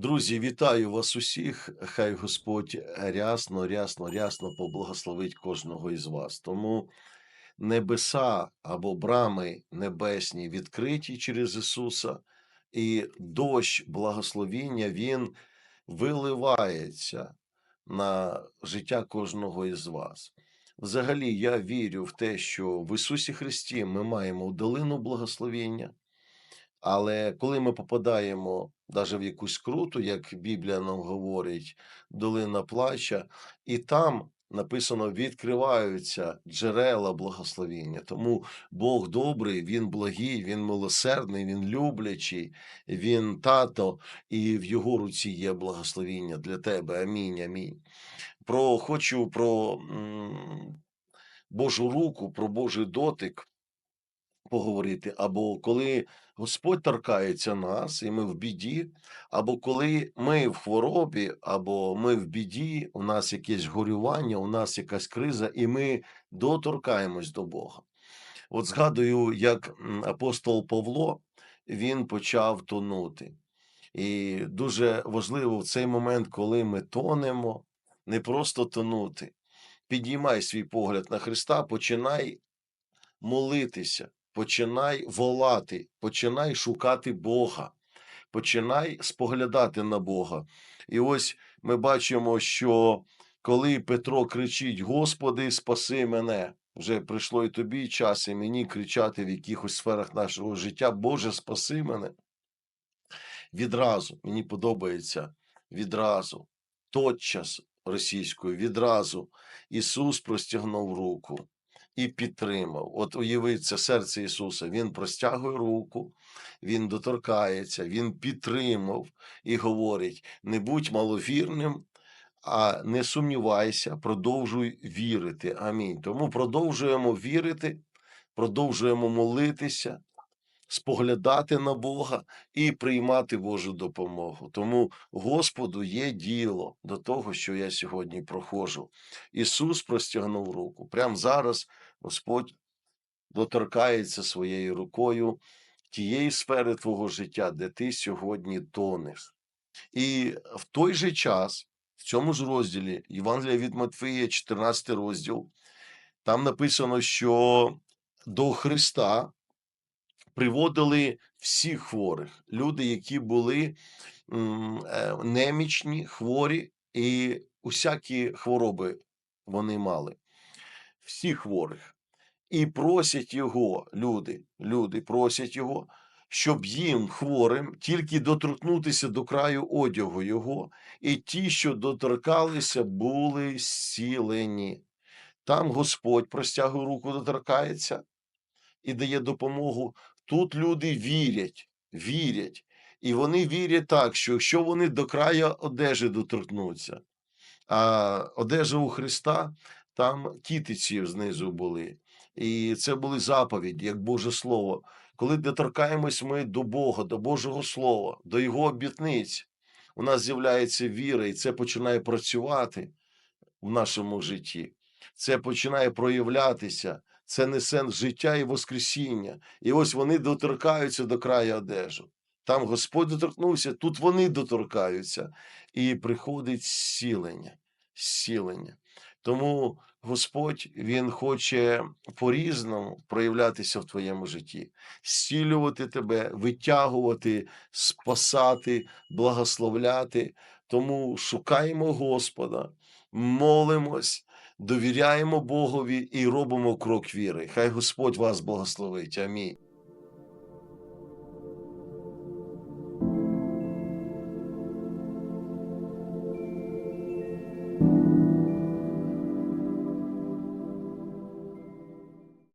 Друзі, вітаю вас усіх. Хай Господь рясно, рясно, рясно поблагословить кожного із вас. Тому небеса або брами небесні відкриті через Ісуса, і дощ благословіння Він виливається на життя кожного із вас. Взагалі, я вірю в те, що в Ісусі Христі ми маємо долину благословіння. Але коли ми попадаємо навіть в якусь круту, як Біблія нам говорить, долина плача, і там написано відкриваються джерела благословіння. Тому Бог добрий, Він благий, Він милосердний, Він люблячий, Він тато, і в його руці є благословіння для тебе. Амінь. Амінь. Про хочу про м, Божу руку, про Божий дотик поговорити, або коли Господь торкається нас, і ми в біді, або коли ми в хворобі, або ми в біді, у нас якесь горювання, у нас якась криза, і ми доторкаємось до Бога. От згадую, як апостол Павло він почав тонути. І дуже важливо в цей момент, коли ми тонемо, не просто тонути. Підіймай свій погляд на Христа, починай молитися, починай волати, починай шукати Бога, починай споглядати на Бога. І ось ми бачимо, що коли Петро кричить: Господи, спаси мене, вже прийшло і тобі час, і мені кричати в якихось сферах нашого життя, Боже, спаси мене. Відразу мені подобається відразу, тотчас російською, відразу Ісус простягнув руку і підтримав. От уявіть це серце Ісуса. Він простягує руку, Він доторкається, Він підтримав і говорить: не будь маловірним, а не сумнівайся, продовжуй вірити. Амінь. Тому продовжуємо вірити, продовжуємо молитися. Споглядати на Бога і приймати Божу допомогу. Тому Господу є діло до того, що я сьогодні проходжу. Ісус простягнув руку. Прямо зараз Господь доторкається своєю рукою тієї сфери твого життя, де ти сьогодні тонеш. І в той же час, в цьому ж розділі, Євангелія від Матфея, 14 розділ, там написано, що до Христа приводили всіх хворих, люди, які були е, немічні, хворі, і усякі хвороби вони мали, всіх хворих. І просять його, люди, люди просять його, щоб їм хворим тільки доторкнутися до краю одягу його, і ті, що доторкалися, були зцілені. Там Господь простягує руку, доторкається і дає допомогу. Тут люди вірять, вірять. І вони вірять так, що якщо вони до краю одежі доторкнуться, а одежа у Христа, там кітиці знизу були. І це були заповіді, як Боже Слово. Коли доторкаємось ми до Бога, до Божого Слова, до Його обітниць, у нас з'являється віра, і це починає працювати в нашому житті. Це починає проявлятися, це несе життя і воскресіння. І ось вони доторкаються до краю одежу. Там Господь доторкнувся, тут вони доторкаються, і приходить зцілення, зцілення. Тому Господь Він хоче по-різному проявлятися в твоєму житті, зцілювати тебе, витягувати, спасати, благословляти. Тому шукаємо Господа, молимось, довіряємо Богові і робимо крок віри. Хай Господь вас благословить. Амінь.